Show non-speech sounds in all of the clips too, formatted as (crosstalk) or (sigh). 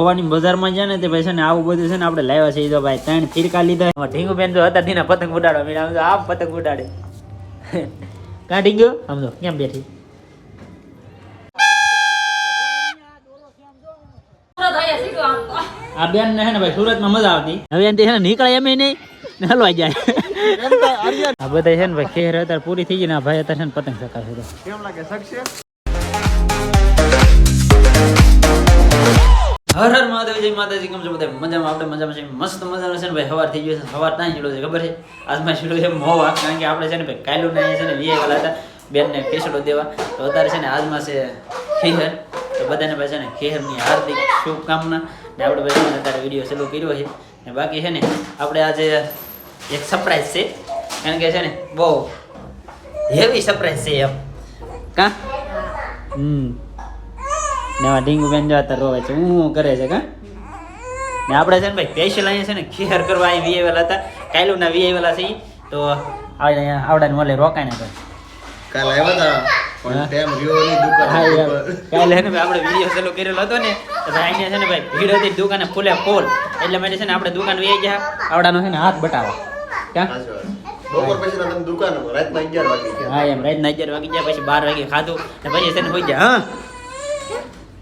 ભવાની બજારમાં છે ને તે ભાઈ છે ને આવું બધું છે ને આપણે લાવ્યા છે તો ભાઈ ત્રણ ફિરકા લીધા. ઢીંગુ બેન તો હતા દીના પતંગ ઉડાડવા મીડા આમ આમ પતંગ ઉડાડે. કાં ઢીંગુ આમ તો કેમ બેઠી? આ બેન ને છે ને ભાઈ સુરતમાં મજા આવતી. હવે એનાથી છે ને નીકળે એમ નહીં. ને હલવાઈ જાય. આ બધા છે ને ભાઈ ખેર અત્યારે પૂરી થઈ ગઈ ને ભાઈ અત્યારે છે ને પતંગ ચકાશે કેમ લાગે? શકશે હર હર મહાદેવ જય માતાજી કેમ છો બધા? મજામાં? આપણે મજામાં છે મસ્ત મજાનો છે ને ભાઈ સવાર થઈ ગયો છે. સવાર ત્યાં ચડ્યો છે ખબર છે? આજમાં ચડ્યો છે મોવા કારણ કે આપણે છે ને ભાઈ કાયલું નહીં છે ને વીએ વાળા હતા. બેનને કેસડો દેવા. તો અત્યારે છે ને આજમાં છે ખેહર. તો બધાને ભાઈ છે ને ખેહરની હાર્દિક શુભકામના. ને આપણે ભાઈ છે ને અત્યારે વીડિયો ચાલુ કર્યો છે. ને બાકી છે ને આપણે આજે એક સરપ્રાઈઝ છે. કારણ કે છે ને બહુ હેવી સરપ્રાઈઝ છે એમ. કા? હમ. ને આમાં ઢીંગુ બેન જો અત્યારે રોવે છે. હું કરે છે કા? ને આપણે છે ને ભાઈ સ્પેશિયલ અહીંયા છે ને ખેર કરવા અહીં વીએવેલા હતા. કાયલુના વીએવેલા છે તો આપણે આવડાને મોલે રોકાઈને ભાઈ કાલ આવ્યા હતા પણ ટાઈમ રહ્યો નહીં દુકાન કાલે છે ને ભાઈ આપણે વીડિયો ચાલુ કરેલો હતો ને તો અહીંયા છે ને ભાઈ ભીડ હતી દુકાને ફૂલે ફૂલ. એટલે માટે છે ને આપણે દુકાન વી ગયા. આવડાનો છે ને હાથ બટાવો. ક્યાં? બપોર પછી તમે દુકાન રાતના અગિયાર વાગે ગયા. હા એમ. રાતના અગિયાર વાગી ગયા પછી બાર વાગે ખાધું. ને પછી છે ને હોઈ ગયા હા.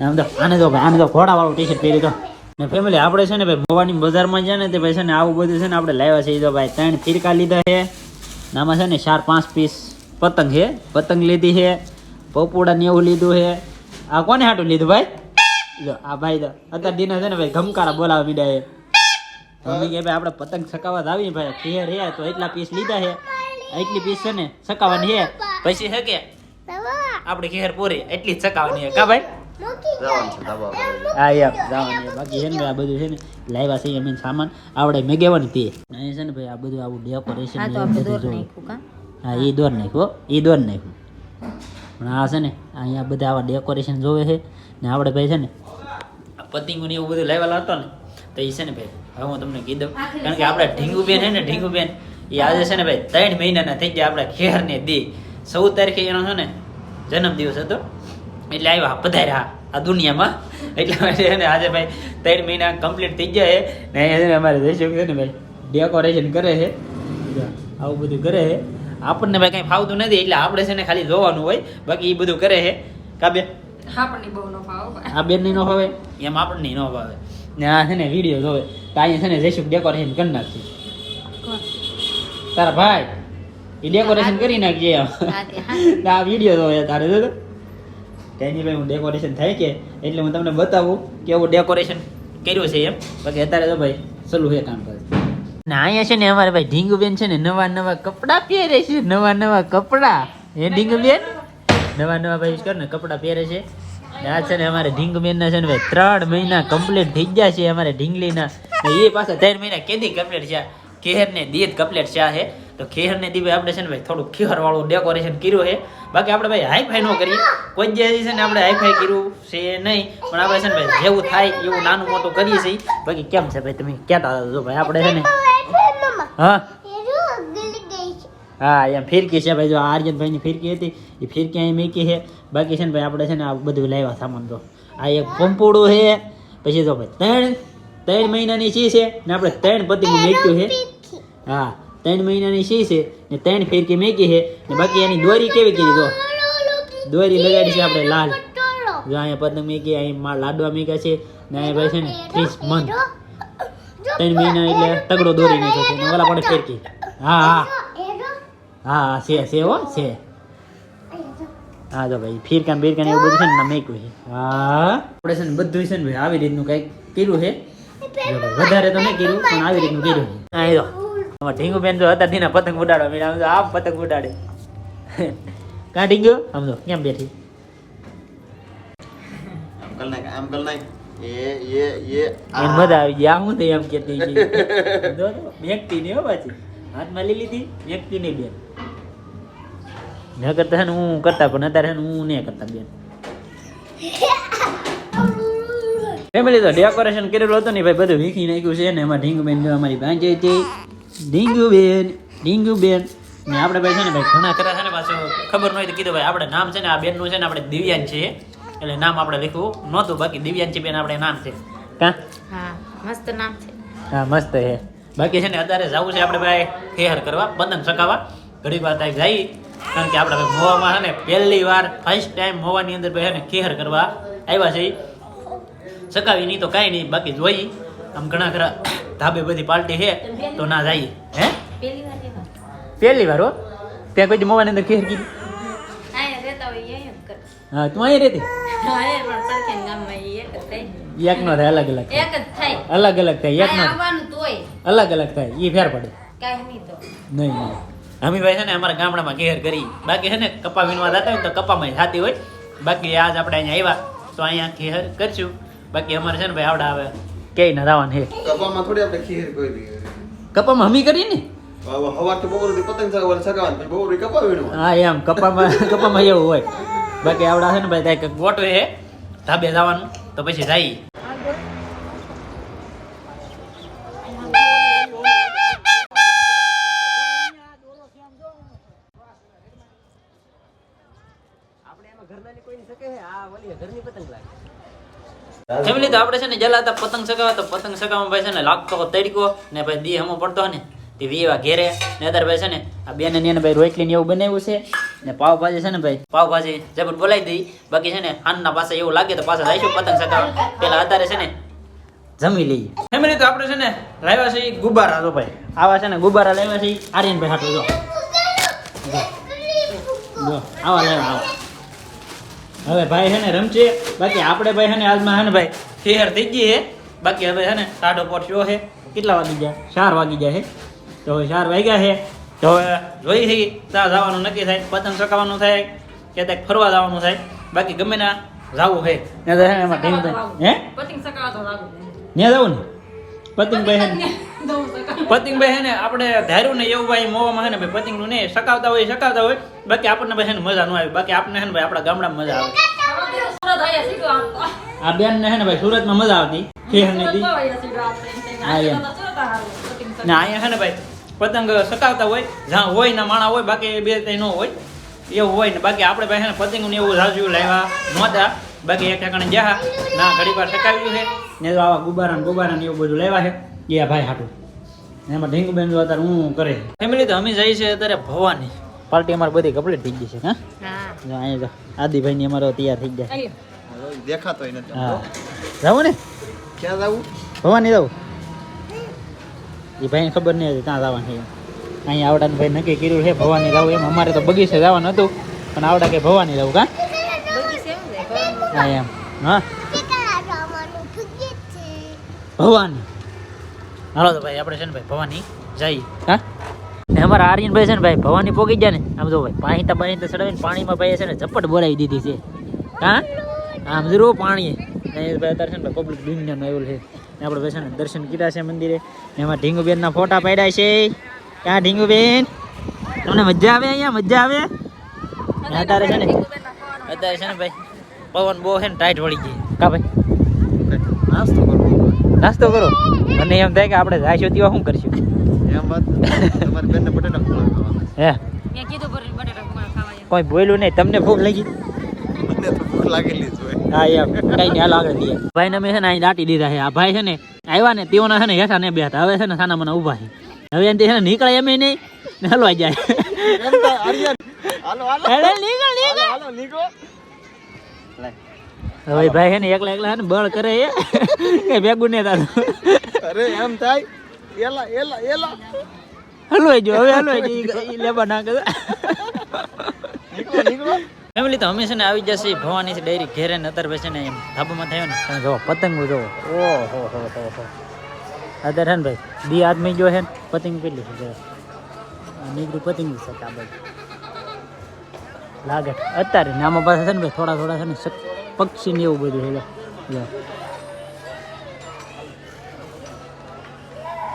આમ તો આને તો આને તો ઘોડાવાળું ટી શર્ટ પહેરી તો. ને ફેમિલી આપણે છે ને ભાઈ ભવાની બજારમાં છે ને તે ભાઈ છે ને આવું બધું છે ને આપણે લાવ્યા છે તો ભાઈ ત્રણ ફિરકા લીધા છે. ને આમાં છે ને ચાર પાંચ પીસ પતંગ છે. પતંગ લીધી છે પપોડા ને એવું લીધું છે. આ કોને હાટું લીધું ભાઈ? જો આ ભાઈ તો અત્યારે દિના છે ને ભાઈ ગમકારા બોલાવા મીડા છે. મમ્મી કે ભાઈ આપણે પતંગ સકાવવા આવી ભાઈ. ખેર હે તો એટલા પીસ લીધા છે. એટલી પીસ છે ને સકાવવાની છે. પછી છે કે? આપણે ખેર પૂરી એટલી જ સકાવવાની છે. કા ભાઈ? હા એમ જવાની બાકી છે ને આ બધું છે ને લાવ્યા છે એમ સામાન. આવડે મેગેવાની તે. અહીં છે ને ભાઈ આ બધું આવું ડેકોરેશન હા તો આપણે દોર નાખ્યું કા? હા એ દોર નાખ્યો એ દોર નાખ્યું. પણ આ છે ને અહીંયા બધા આવા ડેકોરેશન જોવે છે. ને આપણે ભાઈ છે ને પતિંગો ને એવું બધું લાવેલા હતો ને તો એ છે ને ભાઈ હવે હું તમને કીધું. કારણ કે આપણે ઢીંગુ બેન છે ને ઢીંગુ બેન એ આજે છે ને ભાઈ ત્રણ મહિનાના થઈ ગયા આપણે ખેર ને દી. ચૌદ તારીખે એનો છે ને જન્મદિવસ હતો. એટલે આવ્યા પધાર્યા. આ દુનિયામાં. એટલા માટે છે આજે ભાઈ ત્રણ મહિના કમ્પ્લીટ થઈ ગયા છે. ને અમારે જયશુખ છે ને ભાઈ ડેકોરેશન કરે છે. આવું બધું કરે છે. આપણને ભાઈ કંઈ ફાવતું નથી એટલે આપણે છે ને ખાલી જોવાનું હોય. બાકી એ બધું કરે છે. કાબે આપણને બહુ આ બેન નહીં ન ફાવે? એમ આપણને ન ભાવે ને આ છે ને વીડિયો જોવે. તો અહીંયા છે ને જઈશું ડેકોરેશન કરી નાખશે. તારા ભાઈ. એ ડેકોરેશન કરી નાખજે (laughs) આ વીડિયો જોવે તારે જો તો. તેની ભાઈ હું ડેકોરેશન થાય કે? એટલે હું તમને બતાવું કે એવું ડેકોરેશન કર્યું છે એમ. બાકી અત્યારે તો ભાઈ સલું છે કામ કરે ને અહીંયા છે ને અમારે ભાઈ ઢીંગુબેન છે ને નવા નવા કપડાં પહેરે છે. નવા નવા કપડાં. હે ઢીંગુબેન? નવા નવા ભાઈ કર ને, કપડાં પહેરે છે. આ છે ને અમારે ઢીંગબેનના છે ને ભાઈ ત્રણ મહિના કમ્પ્લીટ થઈ ગયા છે અમારે ઢીંગલીના. એ પાછા ત્રણ મહિના કેદી કમ્પ્લીટ છે કેર ને દીદ કમ્પ્લીટ છે છે. તો ખેર ને દી આપણે છે ને ભાઈ થોડું ખેર વાળું ડેકોરેશન કર્યું છે બાકી આપણે ભાઈ હાઈ ફાઈ ન કરીએ કોઈ જે છે ને આપણે હાઈ ફાઈ કર્યું છે નહીં પણ આપણે છે ને ભાઈ જેવું થાય એવું નાનું મોટું કરીએ છીએ બાકી કેમ છે ભાઈ તમે કહેતા જો ભાઈ આપણે છે ને હા હા એમ ફિરકી છે ભાઈ જો આર્યનભાઈની ફિરકી હતી એ ફિરકી અહીં મૂકી છે બાકી છે ને ભાઈ આપણે છે ને આ બધું લાવ્યા સામાન તો આ એક પંપોડું છે પછી જો ભાઈ ત્રણ ત્રણ મહિનાની ચી છે ને આપણે ત્રણ પતિંગું મૂક્યું છે હા ત્રણ મહિનાની સી છે ને ત્રણ ફેરકી મૂકી છે ને બાકી એની દોરી કેવી કરી જો? દોરી લગાડી છે આપણે લાલ. જો અહીંયા પતંગ મેકી, અહીં માં લાડવા મેક્યા છે ને અહીંયા ભાઈ છે ને ત્રીસ મંથ ત્રણ મહિના એટલે તગડો દોરી નાખ્યો છે ઓલા પણ ફેરકી. હા હા. હા હા, છે છે હો, છે. હા તો ભાઈ, ફીરકાન બીરકાન એવું બધું છે ને મેક્યું છે. હા. આપણે છે ને બધું છે ને ભાઈ આવી રીતનું કંઈક કર્યું છે. વધારે તો નહીં કર્યું, પણ આવી રીતનું કર્યું છે. હા, એ આમાં ઢીંગુ બેન જો હતા દીના પતંગ ઉડાડવા મીડા આમ જો આમ પતંગ ઉડાડે. કાં ઢીંગુ? આમ જો કેમ બેઠી? આમ કર નાખ આમ નાખ. એમ આવી ગયા હું તો એમ કહેતી હતી. જો તો, મેકતી નહીં હો પાછી. હાથમાં લઈ લીધી મેકતી નહીં બેન. ન કરતા ને હું કરતા પણ અત્યારે હું નહીં કરતા બેન. ફેમિલી તો ડેકોરેશન કરેલું હતું ને ભાઈ બધું વીખી નાખ્યું છે ને એમાં ઢીંગ બેન અમારી ભાંજે હતી. ઢીંગુબેન ઢીંગુબેન ને આપણે ભાઈ છે ને ભાઈ ઘણા ખરા છે ને પાછું ખબર નહીં તો કીધું ભાઈ આપણે નામ છે ને આ બેનનું છે ને આપણે દિવ્યાન છે. એટલે નામ આપણે લખ્યું નહોતું બાકી દિવ્યાંશી બેન આપણે નામ છે. કા? હા મસ્ત નામ છે. હા મસ્ત છે. બાકી છે ને અત્યારે જવું છે આપણે ભાઈ ખેહર કરવા બંધન સકાવા ઘડી વાર ત્યાં જઈ કારણ કે આપણે મોવામાં છે ને પહેલી વાર ફર્સ્ટ ટાઈમ મોવાની અંદર ભાઈ છે ને ખેહર કરવા આવ્યા છે. સકાવી નહીં તો કાંઈ નહીં બાકી જોઈ. આમ ઘણા ખરા ધાબે બધી પાર્ટી છે તો ના જઈએ હે? પહેલી વાર હો. ત્યાં કોઈ મોવાની અંદર કેર. કીધી હા તું અહીં રહેતી? હા એક નો થાય. અલગ અલગ થાય એક જ થાય. અલગ અલગ થાય એક નો અલગ અલગ થાય એ ફેર પડે. કાંઈ નહીં તો. નહીં અમીભાઈ છે ને અમારા ગામડામાં ઘેર કરી. બાકી છે ને કપા વીણવા જતા હોય તો કપામાં થતી હોય. બાકી આજ આપણે અહીંયા આવ્યા તો અહીંયા ઘેર કરશું. બાકી અમારે છે ને ભાઈ આવડા આવે. કે ના દાવાન હે. કપામાં થોડી આપણે ખીર કોઈ દી. કપામાં હમી કરી ને? પતંગ હા એમ. કપામાં કપામાં એવું હોય. બાકી આવડા છે ને ભાઈ કંઈક ગોટવે હે. ધાબે જવાનું. તો પછી જઈએ ફેમિલી તો આપણે છે ને જલાતા પતંગ સગાવા તો પતંગ ચગાવવામાં ભાઈ છે ને લાગતો તડકો ને ભાઈ દી હમો પડતો ને. તે વીવા ઘેરે. ને અત્યારે ભાઈ છે ને આ બેન ને ભાઈ રોટલી ને એવું બનાવ્યું છે. ને પાવભાજી છે ને ભાઈ. પાવભાજી જબર બોલાવી દઈ બાકી છે ને આનના પાસે એવું લાગે તો પાછા જઈશું પતંગ સગાવા પેલા અત્યારે છે ને જમી લઈએ. ફેમિલી તો આપણે છે ને લાવ્યા છે ગુબ્બારા. જો ભાઈ આવા છે ને ગુબ્બારા લાવ્યા છે આર્યન ભાઈ હાટું. જો. આવા લાવ્યા આવા. હવે ભાઈ હે ને રમશે બાકી આપણે ભાઈ હે ને આજમાં હે ને ભાઈ ફેર થઈ ગઈ હે બાકી હવે હે ને સાડો શો છે. કેટલા વાગી ગયા? ચાર વાગી ગયા હે તો હવે ચાર વાગ્યા છે. તો હવે જોઈ હે ત્યાં જવાનું નક્કી થાય. પતંગ ચકાવવાનું થાય કે ત્યાં ફરવા જવાનું થાય. બાકી ગમે ના જવું. હે? ત્યાં જવું ને? પતંગભાઈ બહેન. ને દઉં સકાવા. પતંગભાઈ છે ને આપણે ધાર્યું ને એવું ભાઈ મોવામાં હે ને ભાઈ પતંગનું નહીં સકાવતા હોય સકાવતા હોય. બાકી આપણને ભાઈ છે ને મજા ન આવે. બાકી આપણને હે ને ભાઈ આપણા ગામડામાં મજા આવે. આ બેન ને હે ને ભાઈ સુરતમાં મજા આવતી. હે ને દી. હા, એમ. ને અહીંયા છે ને ભાઈ પતંગ સકાવતા હોય જ્યાં હોય ના માણા હોય બાકી બે ત્રણ ન હોય. એવું હોય ને બાકી આપણે ભાઈ હે ને પતંગ ને એવું રાજ્યું લાવ્યા નહોતા. બાકી એક ઠેકાણે જ્યાં ના ઘડી વાર ટકાવ્યું છે. ને તો આવા ગુબારા ને ગુબારા ને એવું બધું લેવા છે. એ ભાઈ હાટું. એમાં ઢીંગુ બેન જો અત્યારે હું કરે. ફેમિલી તો અમે જઈએ છીએ અત્યારે ભવાની. પાર્ટી અમારી બધી કમ્પ્લીટ થઈ ગઈ છે હા? હા. જો અહીંયા જો આદિભાઈ ની અમારો તૈયાર થઈ જાય દેખાતો નથી હા. જવું ને? ક્યાં જવું? ભવાની જવું. એ ભાઈને ખબર નહીં હતી ત્યાં જવાની. અહીંયા આવડાને ભાઈ નક્કી કર્યું છે ભવાની જવું એમ. અમારે તો બગીચે જવાનું હતું પણ આવડા કે ભવાની જવું કા? છે, ઘરનું. હા ભવાની. હાલો તો ભાઈ આપણે છે ને ભાઈ ભવાની જઈએ. હા? ને અમારા આર્યનભાઈ છે ને ભાઈ ભવાની પોગી ગયા ને. આમ જો ભાઈ પાણી તો તો ચડાવીને પાણીમાં ભાઈ છે ને ઝપટ બોલાવી દીધી છે. હા? આમ જરૂર પાણી ને ભાઈ અત્યારે છે ને પબ્લિક દુનિયાનું આવેલું છે. ને આપણે ભાઈ છે ને દર્શન કર્યા છે મંદિરે. એમાં ઢીંગુબેનના ફોટા પાડ્યા છે. ક્યાં ઢીંગુબેન? તમને મજા આવે અહીંયા? મજા આવે? અત્યારે છે ને અત્યારે છે ને ભાઈ પવન બહુ છે ને ટાઈટ વળી ગઈ. કા ભાઈ? નાસ્તો કરવો નાસ્તો કરો. મને એમ થાય કે આપણે જાઈશું તેવા શું કરશું? એમ વાત તમારી બેનને બટેટા ખવડાવવા હે? મેં કીધું પર બટેટા પૌવા ખાવા કોઈ બોલ્યું નહીં. તમને ભૂખ લાગી? મને તો ભૂખ લાગેલી જ હા એમ. કઈ નહીં હાલો આગળ લઈએ. ભાઈને અમે છે ને અહીં દાટી દીધા છે. આ ભાઈ છે ને આવ્યા ને તેઓના છે ને હેઠા ને બેઠા હવે છે ને સાના મને ઊભા છે. હવે એનાથી છે ને નીકળે એમ નહીં. ને હલવાઈ જાય. હાલો હાલો. નીકળ નીકળ. હાલો. હવે ભાઈ છે ને એકલા એકલા ને બળ કરે એ. કે ભેગું ને તારું અરે એમ થાય? એલા એલા એલા. હલવાઈ જો હવે હલવાઈ જો લેવા ના કરે. નીકળો નીકળો. ફેમિલી તો હંમેશા ને આવી જશે. ભવાની છે ડેરી ઘેરે ને અત્યારે પછી ને એમ ધાબામાં થયો ને. તમે જોવો પતંગો જોવો ઓહો હો હો હો. અત્યારે હે ને ભાઈ બી આદમી જો હે ને પતંગ પેલી છે. નીકળ્યું પતંગ છે બાજુ. લાગે. અત્યારે ને આમાં પાસે છે ને ભાઈ થોડા થોડા છે ને પક્ષી ને એવું બધું છે લો. લો.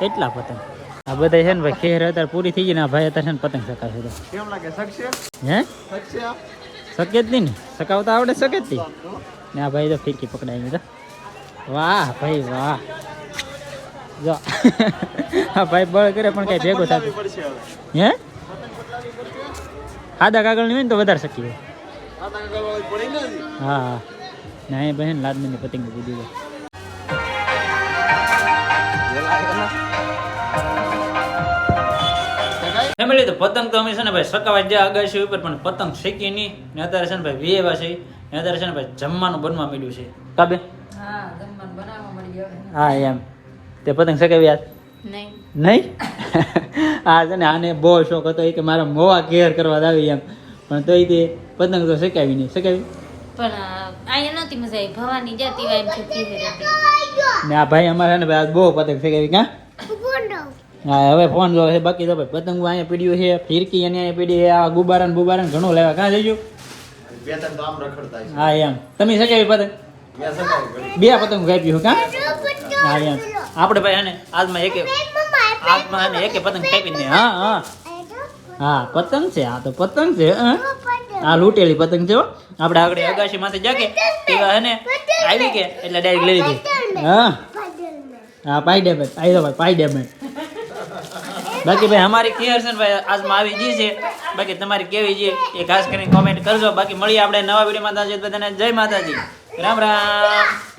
કેટલા પતંગ. આ બધા છે ને ભાઈ ખેર અત્યારે પૂરી થઈ ગઈ ને આ ભાઈ અત્યારે છે ને પતંગ ચકાવે છે કેમ લાગે? શકશે? હે? શકશે શકે જ નહીં ને. સકાવતા આવડે શકે જ નહીં. ને આ ભાઈ તો ફીરકી પકડાવી તો. વાહ ભાઈ વાહ. જો. (laughs) આ ભાઈ બળ કરે પણ કઈ ભેગો થાય હે? આદા કાગળની હોય ને તો વધારે શક્ય હા હા. ના એ બહેન લાદમીની પતંગ કીધી છે ફેમિલી તો પતંગ તો અમે છે ને ભાઈ સકાવા જ્યાં અગાસી ઉપર પણ પતંગ શીખી નહીં. ને અત્યારે છે ને ભાઈ વેવા છે. ને અત્યારે છે ને ભાઈ જમવાનું બનવા મળ્યું છે. કાબે હા એમ. તે પતંગ શકાવી યાદ નહીં. નહીં? (laughs) આ છે ને આને બહુ શોખ હતો એ કે મારા મોવા કેર કરવા જ આવી એમ. પણ તોય તે પતંગ તો શેકાવી નહીં. શેકાવી? પણ અહીંયા નહોતી મજા આવી. ભવાની જતી હોય એમ છૂટી હતી. ને આ ભાઈ અમારે ને ભાઈ આજ બહુ પતંગ શેકાવી કાં? હા હવે ફોન જો છે. બાકી તો ભાઈ પતંગ અહીંયા પીડ્યું છે ફિરકી અને અહીંયા પીડી આ ગુબારા ને ઘણું લેવા. કાં જઈશું બે ત્રણ તો આમ રખડતા છે. હા એમ. તમે સકાવી પતંગ. બે પતંગ કાપ્યું કાં? હા એમ. આપણે ભાઈ આને આજમાં એક આજમાં આને એક પતંગ કાપી દે. હા હા. હા પતંગ છે આ તો પતંગ છે આ લૂંટેલી પતંગ છે હો. આપણે આગળ અગાશી માંથી જાકે તેવા હે ને આવી કે એટલે ડાયરેક્ટ લઈ લીધી. હા. હા પાઈ ડેમેજ આવી તો ભાઈ પાઈ ડેમેજ બાકી ભાઈ અમારી ક્લિયર છે ને ભાઈ આજમાં આવી ગઈ છે. બાકી તમારી કેવી છે એ ખાસ કરીને કોમેન્ટ કરજો. બાકી મળીએ આપણે નવા વિડીયોમાં ત્યાં બધાને જય માતાજી. રામ રામ.